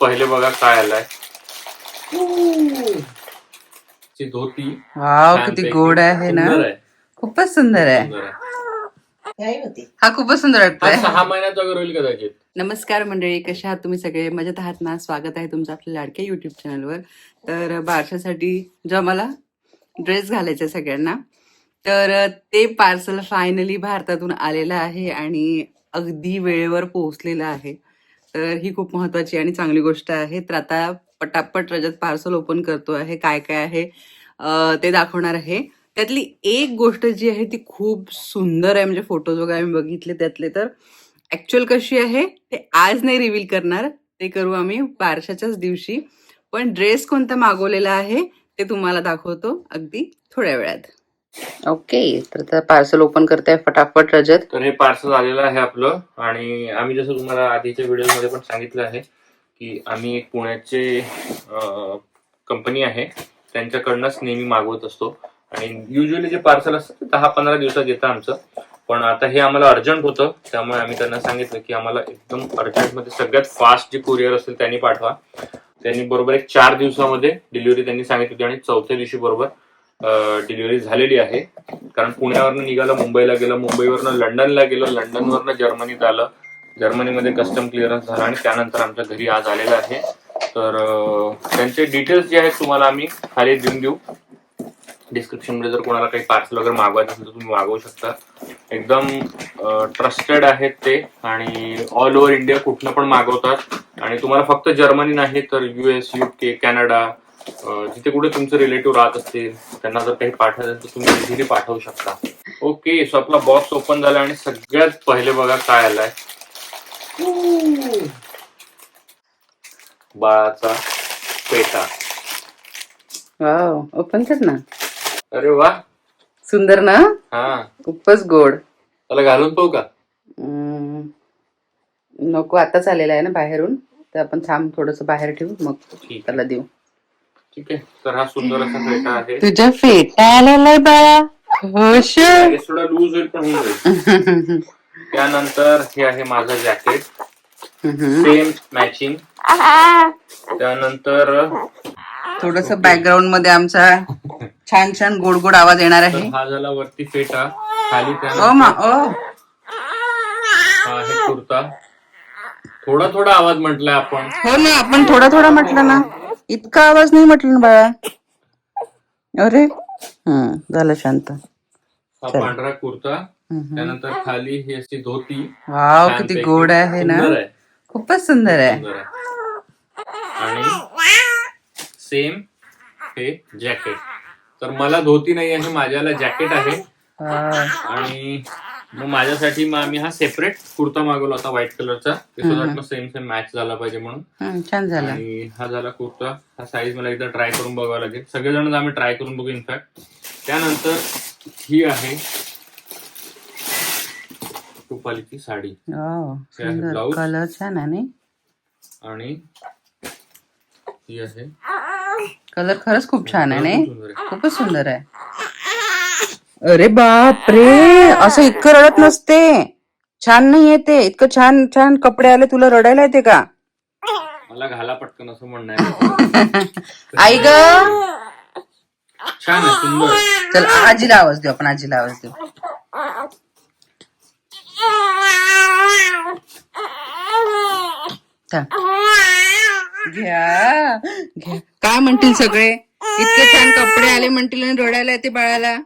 पहिले बघा काय आलाय. ची धोती. वाव. किती गोड आहे ना. सुंदर आहे, खूपच सुंदर आहे. सुंदर आहे. हा खूपच सुंदर हा वाटतोय. सहा महिन्यात वगैरे होईल कदाचित नमस्कार मंडळी कशा आहात तुम्ही सगळे? मजेत आहात ना? स्वागत आहे तुमचं आपल्या लाडक्या युट्यूब चॅनलवर तर बारशासाठी जो आम्हाला ड्रेस घालायचा आहे सगळ्यांना तर ते पार्सल फायनली भारतातून आलेलं आहे आणि अगदी वेळेवर पोहोचलेलं आहे. ही खूप महत्वाची आणि चांगली गोष्ट आहे. तर आता पटापट रजत पार्सल ओपन करतो आहे. काय काय आहे? ते दाखवणार आहे. त्यातली एक गोष्ट जी आहे ती खूप सुंदर आहे. म्हणजे फोटोज वगैरे आम्ही बघितले त्यातले तर. ऍक्च्युअल कशी आहे ते आज नाही रिव्हील करणार. ते करू आम्ही बारशाच्याच दिवशी. पण ड्रेस कोणता मागवलेला आहे ते तुम्हाला दाखवतो अगदी थोड्या वेळात. ओके तर आता पार्सल ओपन करताय फटाफट रजत. तर हे पार्सल आलेलं आहे आपलं. आणि आम्ही जसं तुम्हाला आधीच्या व्हिडिओमध्ये पण सांगितलं आहे की आम्ही एक पुण्याचे कंपनी आहे. त्यांच्याकडनंच नेहमी मागवत असतो. आणि युजली जे पार्सल असतं ते दहा पंधरा दिवसात येतं आमचं. पण आता हे आम्हाला अर्जंट होतं. त्यामुळे आम्ही त्यांना सांगितलं की आम्हाला एकदम अर्जंटमध्ये सगळ्यात फास्ट जी कुरिअर असेल त्यांनी पाठवा. त्यांनी बरोबर एक चार दिवसामध्ये डिलिव्हरी त्यांनी सांगितली होती आणि चौथ्या दिवशी बरोबर डिलिव्हरी झालेली आहे. कारण पुण्यावरनं निघालं मुंबईला गेलं मुंबईवरनं लंडनला गेलं लंडनवरनं जर्मनीत आलं जर्मनीमध्ये कस्टम क्लिअरन्स झाला आणि त्यानंतर आमच्या घरी आज आलेलं आहे. तर त्यांचे डिटेल्स जे आहेत तुम्हाला आम्ही खाली देऊन देऊ. डिस्क्रिप्शनमध्ये जर कोणाला काही पार्सल वगैरे मागवायचं असेल तर तुम्ही मागवू शकता. एकदम ट्रस्टेड आहेत ते आणि ऑल ओव्हर इंडिया कुठनं पण मागवतात. आणि तुम्हाला फक्त जर्मनी नाही तर युएस युके कॅनडा जिथे कुठे तुमचे रिलेटिव्ह राहत असतील त्यांना जर काही पाठवायचं तर तुम्ही इझिली पाठवू शकता. ओके सो आपला बॉक्स ओपन झाला आणि सगळ्यात पहिले बघा काय आलाय. बाळाचा पेटा. वाव ओपन कर ना. अरे वा. सुंदर ना? हा. खूपच गोड. त्याला घालून पाहू का. नको आताच आलेला आहे ना बाहेरून. तर आपण थांब थोडस बाहेर ठेवू मग ठीक त्याला देऊ. ठीक आहे. तर हा सुंदर असा फेटा आहे. तुझ्या फेटा आलेला आहे बाळा. हे थोडा लूज होईल पण होऊन जाईल त्यानंतर हे आहे माझं जॅकेट सेम मॅचिंग त्यानंतर थोडस बॅकग्राऊंडमध्ये आमचा छान छान गोड गोड आवाज येणार तर आहे हा झाला वरती फेटा. खाली ओ मा त्यानंतर ओ. हा आहे कुर्ता. थोडा थोडा आवाज म्हटलाय आपण. हो ना आपण थोडा थोडा म्हटलं ना. इतका आवाज नाही म्हटलं ना बाळा. अरे हम्म झालं शांत. हा पांढरा कुर्ता त्यानंतर खाली ही अशी धोती. वाव किती. गोड आहे ना. सुंदर आहे. खूपच सुंदर आहे. सुंदर आहे. आणि सेम हे जॅकेट. तर मला धोती नाही आहे माझ्याला जॅकेट आहे. वाव. आणि मग माझ्यासाठी मग आम्ही हा सेपरेट कुर्ता मागवला होता व्हाईट कलरचा सुद्धा सेम सेम मॅच झाला पाहिजे म्हणून. छान झालं. आणि हा झाला कुर्ता. हा साईज मला एकदा ट्राय करून बघावा लागेल. सगळेजण आम्ही ट्राय करून बघू इनफॅक्ट त्यानंतर ही आहे रुपालीची साडी. वाव, आहे सुंदर. blouse. कलर छान आहे नाही? आणि ही आहे. कलर खरंच खूप छान आहे नाही. खूपच सुंदर आहे. अरे बाप रे असं इतकं रडत नसते. छान नाही येते इतकं छान छान कपडे आले तुला रडायला येते का? मला घाला पटकन असं म्हणणं आहे. आई ग! छान आहे सुंदर. आहे. चल आजीला आवाज देऊ आपण आजीला आवाज देऊ. घ्या घ्या. काय म्हणतील सगळे? इतके छान कपडे आले म्हणतील आणि रडायला येते बाळाला.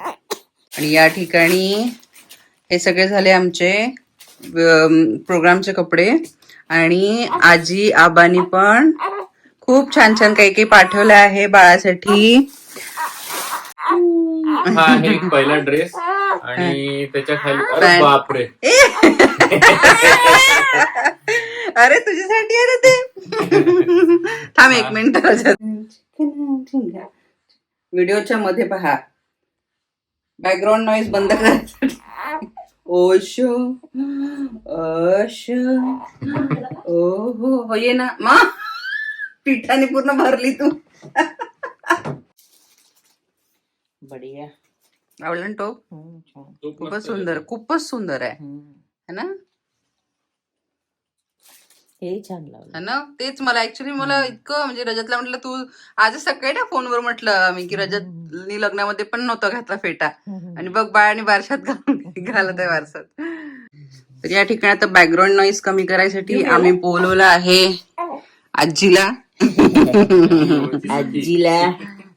आणि या ठिकाणी हे सगळे झाले आमचे प्रोग्रामचे कपडे. आणि आजी आबानी पण खूप छान छान काही काही पाठवलं आहे बाळासाठी. हा पहिला ड्रेस आणि त्याच्याखाली अरे. बापरे. अरे तुझ्यासाठी आहे रे ते? थांब एक मिनिट. व्हिडिओच्या मध्ये पहा. बॅकग्राऊंड नॉईज बंद करायसाठी ओश अश ओ हो हो ये ना मा पिठाने पूर्ण भरली तू बढिया आवडलं ना टोप हम्म, छान. तो खूपच मस्त सुंदर खूपच सुंदर आहे हम्म. है ना हे छान हा लावलं ना? तेच मला ऍक्च्युली मला इतकं म्हणजे रजतला म्हटलं तू आज सकाळी ना फोनवर म्हटलं आम्ही की रजतनी लग्नामध्ये पण नव्हता घातला फेटा. आणि बघ बाळाने बारशात घालून घालत आहे वारसात. तर या ठिकाणी आता बॅकग्राऊंड नॉईज कमी करायसाठी आम्ही बोलवलं आहे आजीला. आजीला.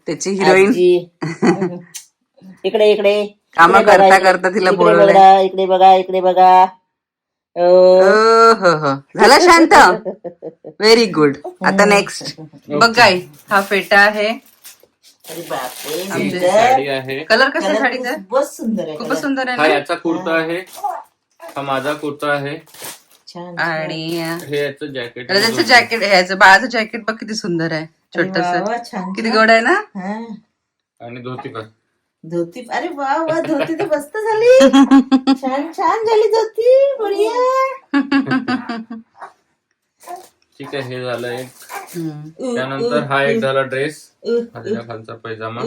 त्याची हिरोईन आजी. इकडे इकडे. कामं इकडे करता करता तिला इकडे बोलवलंय. बघा इकडे बघा इकडे बघा. झाला शांत? व्हेरी गुड आता नेक्स्ट बघ काय हा फेटा आहे. ही आमचे-. साडी कलर कसा साडीचा? खूपच सुंदर आहे खूपच. सुंदर आहे ना? याचा कुर्ता आहे. हा माझा कुर्ता आहे. छान. आणि हे याचं जॅकेट जॅकेट ह्याचं बाळाचं जॅकेट बघ किती सुंदर आहे. अरे वा, छोटस छान किती छान. गोड आहे ना? हा. आणि धोती पण धोती अरे वा वा धोती तर मस्त झाली छान छान झाली धोती बढिया ठीक आहे हे झालं एक. त्यानंतर हा एक झाला ड्रेस खालच्या खालचा पैजामा.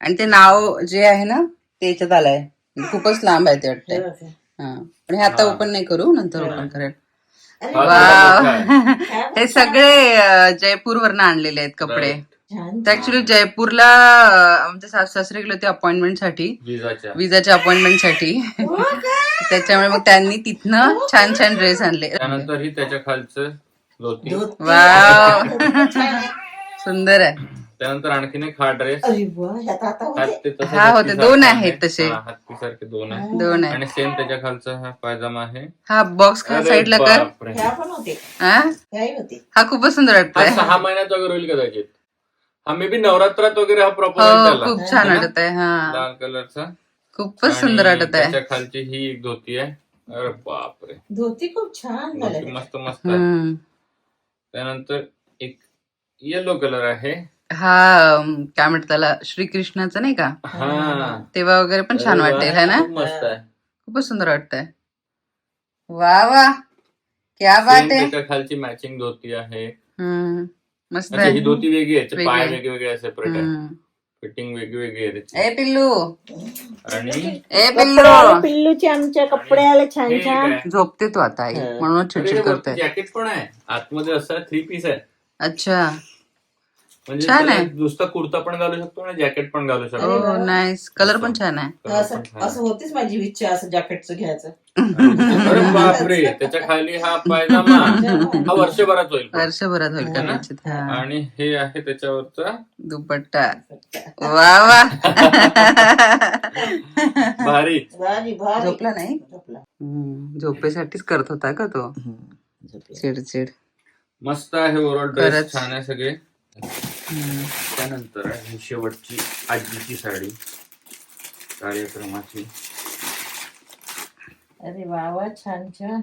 आणि ते नाव जे आहे ना ते याच्यात आलंय खूपच लांब आहे ते वाटतंय. हा पण हे आता. ओपन नाही करू नंतर ओपन करेल हा, वाव? हे सगळे जयपूर वरनं आणलेले आहेत कपडे Right. ऍक्च्युली जयपूरला अं, आमचे सासू सासरे गेले होते अपॉइंटमेंटसाठी. विजाच्या. विजाच्या अपॉइंटमेंटसाठी. हो? त्याच्यामुळे मग त्यांनी तिथनं छान छान ड्रेस आणले. त्यानंतर ही त्याच्या खालचं धोती. आहे. सुंदर आहे. त्यानंतर आणखीन एक हा ड्रेस वा हा, होते. दोन आहे. आहेत तसे. हा, हत्तीसारखे दोन आहे दोन आहे आणि सेम त्याच्या खालचा हा पायजामा आहे. हा बॉक्स साईडला कर. हा हा खूपच सुंदर हा वाटतोय सहा महिन्यात वगैरे होईल कदाचित. हा मे बी नवरात्रात वगैरे हा प्रॉपर खूप छान है? वाटत आहे हा. लाल कलरचा. खूपच सुंदर वाटत आहे. त्याच्या खालची ही एक धोती आहे. अरे बापरे. धोती खूप छान धोती झाले मस्त मस्त आहे. हम्म. त्यानंतर एक येलो कलर आहे. हा अम, काय म्हणतात त्याला श्रीकृष्णाचं नाही का? हा. तेव्हा वगैरे पण छान अरे वा, वाटेल है ना? खूप मस्त आहे. खूपच सुंदर वाटतंय. वा वा. क्या Same बात आहे. त्याच्या खालची मॅचिंग धोती आहे. हम्म. मस्त अच्छा ही आहे धोती वेगळी आहे पाय. वेगळे. वेगळे सेपरेट आहे हम्म. फिटिंग वेगळी वेगळी आहे त्याची. ए पिल्लू. आणि? ए पिल्लू. पिल्लूचे आमच्या कपडे आले छान हे छान. काय? झोपते तू आता आई हा. म्हणूनच चिडचिड करते. जॅकेट पण आहे? आतमध्ये असं थ्री पीस आहे. अच्छा. म्हणजे छान त्याला आहे. नुसता कुर्ता पण घालू शकतो आणि जॅकेट पण घालू शकतो. हो नाईस कलर पण छान आहे. कलर असं होतीच माझी इच्छा असं जॅकेटचं घ्यायचं. अरे बापरे त्याच्याखाली हा पायजामा. हा वर्षभरात होईल. वर्षभरात होईल है? कदाचित हा. आणि हे आहे त्याच्यावरचा दुपट्टा. वा वा. भारी. भारी भारी. झोपला नाही? झोपला. हम्म, झोपेसाठीच करत होता का तो? झोपला. चिडचिड. मस्त आहे ओव्हरऑल ड्रेस खरंच. छान आहे सगळे. त्यानंतर ही शेवटची आजीची साडी कार्यक्रमाची. अरे वा वा छान छान.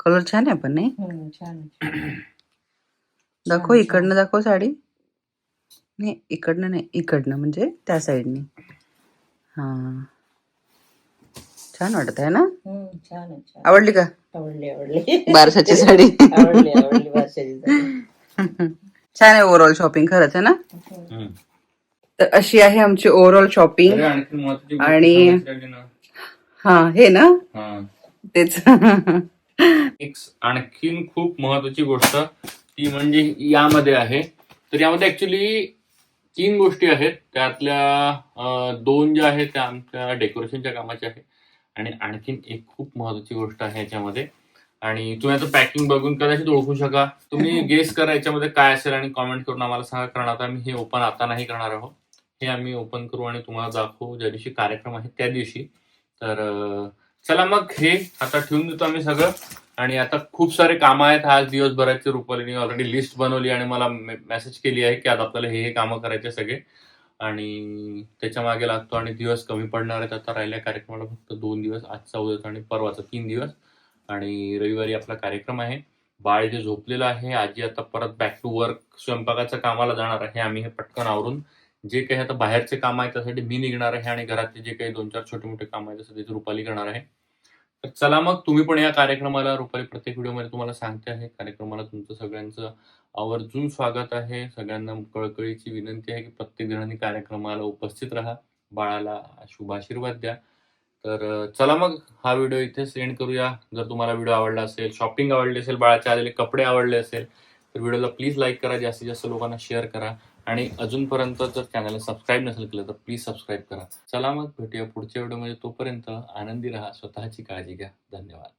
कलर छान आहे पण नाही? हम्म, छान छान. दाखव इकडनं दाखव साडी. नाही इकडनं नाही इकडनं म्हणजे त्या साईडने. हा. छान वाटत आहे ना? हम्म, छान आहे, छान. आवडली का? आवडली आवडली. बारशाची साडी. आवडली आवडली साडी. छान आहे ओव्हरऑल शॉपिंग खरंच आहे ना. तर अशी आहे आमची ओव्हरऑल शॉपिंग आणि-. हा हे ना. तेच. एक आणखीन खूप महत्वाची गोष्ट ती म्हणजे यामध्ये आहे. तर यामध्ये ऍक्च्युली तीन गोष्टी आहेत. त्यातल्या दोन ज्या आहेत त्या आमच्या डेकोरेशनच्या कामाच्या आहेत. आणि आणखीन एक खूप महत्वाची गोष्ट आहे याच्यामध्ये. आणि तुम्ही आता पॅकिंग बघून कदाचित ओळखू शका तुम्ही गेस करा याच्यामध्ये काय असेल आणि कॉमेंट करून आम्हाला सांगा कारण आता आम्ही हे ओपन आता नाही करणार आहोत. हे आम्ही ओपन करू आणि तुम्हाला दाखवू ज्या दिवशी कार्यक्रम आहे त्या दिवशी. तर चला मग हे आता ठेवून देतो आम्ही सगळं. आणि आता खूप सारे कामं आहेत. आज दिवसभराची रुपालीने ऑलरेडी लिस्ट बनवली आणि मला मेसेज केली आहे की आज आपल्याला हे हे कामं करायचे सगळे. आणि त्याच्यामागे लागतो आणि दिवस कमी पडणार आहेत. आता राहिल्या कार्यक्रमाला फक्त दोन दिवस आजचा उद्याचा आणि परवाचा तीन दिवस. आणि रविवारी आपला कार्यक्रम आहे. बाळ जे झोपलेलं आहे आजी आता परत बॅक टू वर्क स्वयंपाकाच्या कामाला जाणार आहे. आम्ही हे पटकन आवरून जे काही आता बाहेरचे काम आहे त्यासाठी मी निघणार आहे आणि घरातले जे काही दोन चार छोटे मोठे काम आहेत त्यासाठी रुपाली करणार आहे. तर चला मग तुम्ही पण या कार्यक्रमाला. रुपाली प्रत्येक व्हिडिओमध्ये तुम्हाला सांगते आहे. कार्यक्रमाला तुमचं सगळ्यांचं आवर्जून स्वागत आहे. सगळ्यांना कळकळीची विनंती आहे की प्रत्येक जणांनी कार्यक्रमाला उपस्थित राहा. बाळाला शुभाशीर्वाद द्या. तर चला मग हा व्हिडिओ इथे सेंड करूया. जर तुम्हाला व्हिडिओ आवडला असेल शॉपिंग आवडली असेल बाळाचे आलेले कपडे आवडले असेल तर व्हिडिओला प्लीज लाईक करा जास्तीत जास्त लोकांना शेअर करा. आणि अजूनपर्यंत जर चॅनलला सबस्क्राईब नसेल केलं तर प्लीज सबस्क्राईब करा. चला मग भेटूया पुढच्या व्हिडिओमध्ये तोपर्यंत आनंदी राहा स्वतःची काळजी घ्या. धन्यवाद.